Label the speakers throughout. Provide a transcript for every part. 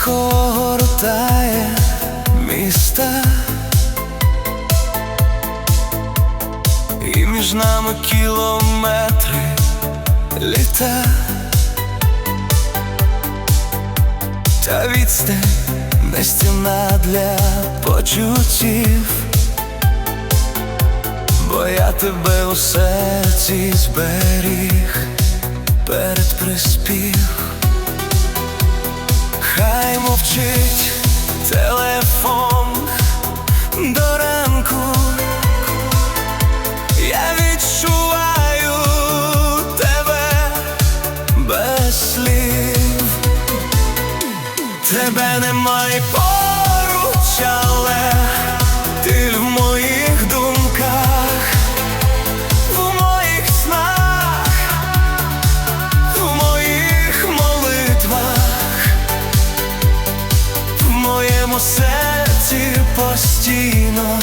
Speaker 1: тихо огортає міста, і між нами кілометри літа, та відстань не стіна для почуттів, бо я тебе у серці зберіг перед приспів. Без. Тебе немає поруч, але ти в моїх думках, в моїх снах, в моїх молитвах, в моєму серці постійно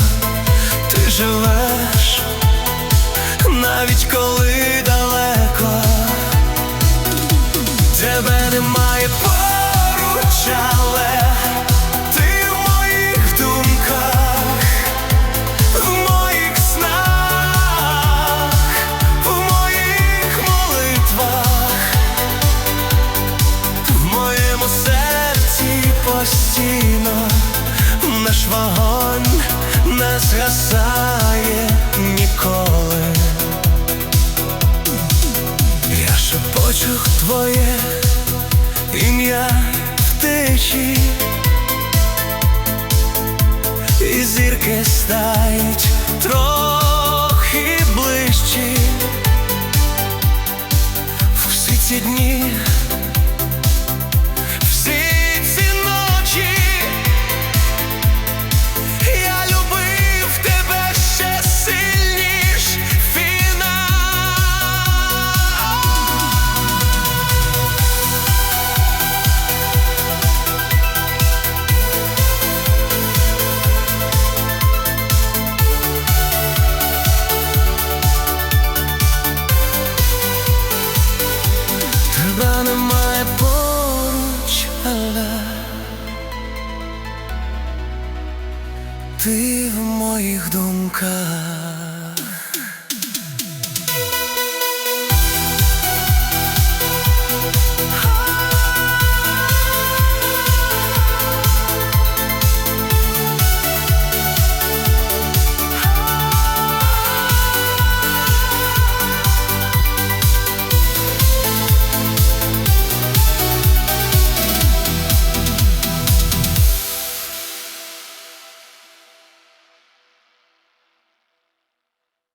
Speaker 1: ти живеш, навіть коли постійно наш вогонь не згасає ніколи. Я шепочу твоє ім'я в тиші, і зірки стають трохи Тебе немає поруч, але ти в моїх думках.